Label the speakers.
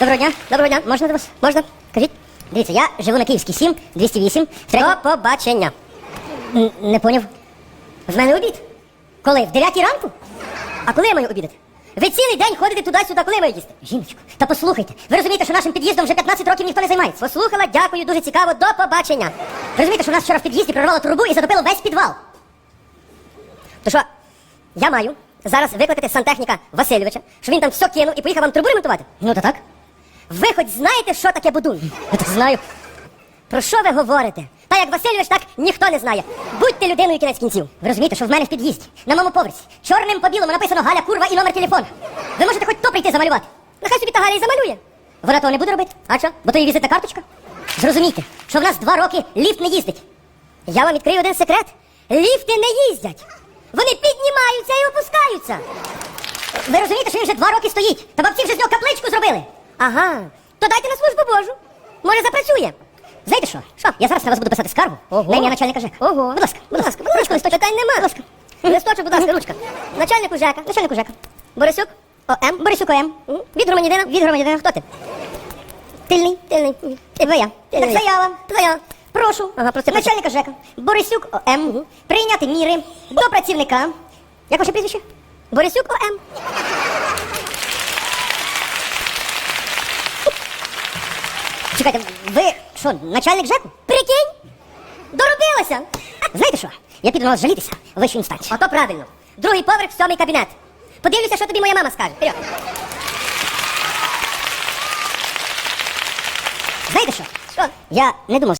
Speaker 1: Доброго дня, доброго дня. Можна до вас? Можна? Кажіть. Дивіться, я живу на Київській 7, 208. До побачення. Н- Не поняв. В мене обід. Коли? В 9 ранку? А коли я маю обідати? Ви цілий день ходите туди-сюди, коли я маю їсти? Жіночко, та послухайте. Ви розумієте, що нашим під'їздом вже 15 років ніхто не займається. Послухала, дякую, дуже цікаво, до побачення. Ви розумієте, що в нас вчора в під'їзді прорвало трубу і затопило весь підвал. То що, я маю зараз викликати сантехніка Васильовича, щоб він там все кинув і поїхав вам трубу ремонтувати? Ну, то так. Ви хоч знаєте, що таке будун? Я так знаю. Про що ви говорите? Та як Васильович, так ніхто не знає. Будьте людиною кінець кінців. Ви розумієте, що в мене в під'їзді, на моєму поверсі, чорним по білому написано Галя Курва і номер телефона. Ви можете хоч то прийти замалювати. Нехай собі та Галя і замалює. Вона того не буде робити. А що? Бо то її візитна карточка. Зрозумійте, що в нас два роки ліфт не їздить. Я вам відкрию один секрет. Ліфти не їздять. Вони піднімаються і опускаються. Ви розумієте, що він вже два роки стоїть, та бабці вже з нього капличку зробили. Ага, то дайте на службу Божу. Може, запрацює. Знаєте що? Що? Я зараз на вас буду писати скаргу.
Speaker 2: Ого.
Speaker 1: На ім'я начальника ЖЕК. Ого. Будь ласка, будь ласка, ручку листочок. Питань нема. Будь ласка. Листочок, будь ласка, ручка. Начальнику ЖЕКа, начальнику ЖЕКа. Борисюк, ОМ, Борисюк ОМ. Мгм. Від громадянина, від громадянина. Хто ти? Тильний, тильний. Ти я. Так заява, заява. Прошу,
Speaker 2: Ага, просто
Speaker 1: начальника ЖЕКа. Борисюк ОМ. Прийняти міри до працівника. Як ваше прізвище? Борисюк ОМ. Чекайте, ви що, начальник ЖЕКу? Прикинь? Доробилося! Знаєте що? Я піду на вас жалітися в вищу інстанцію. Ото правильно. Другий поверх, сьомий кабінет. Подивлюся, що тобі моя мама скаже. Вперед. Знаєте що? Що? Я не думав.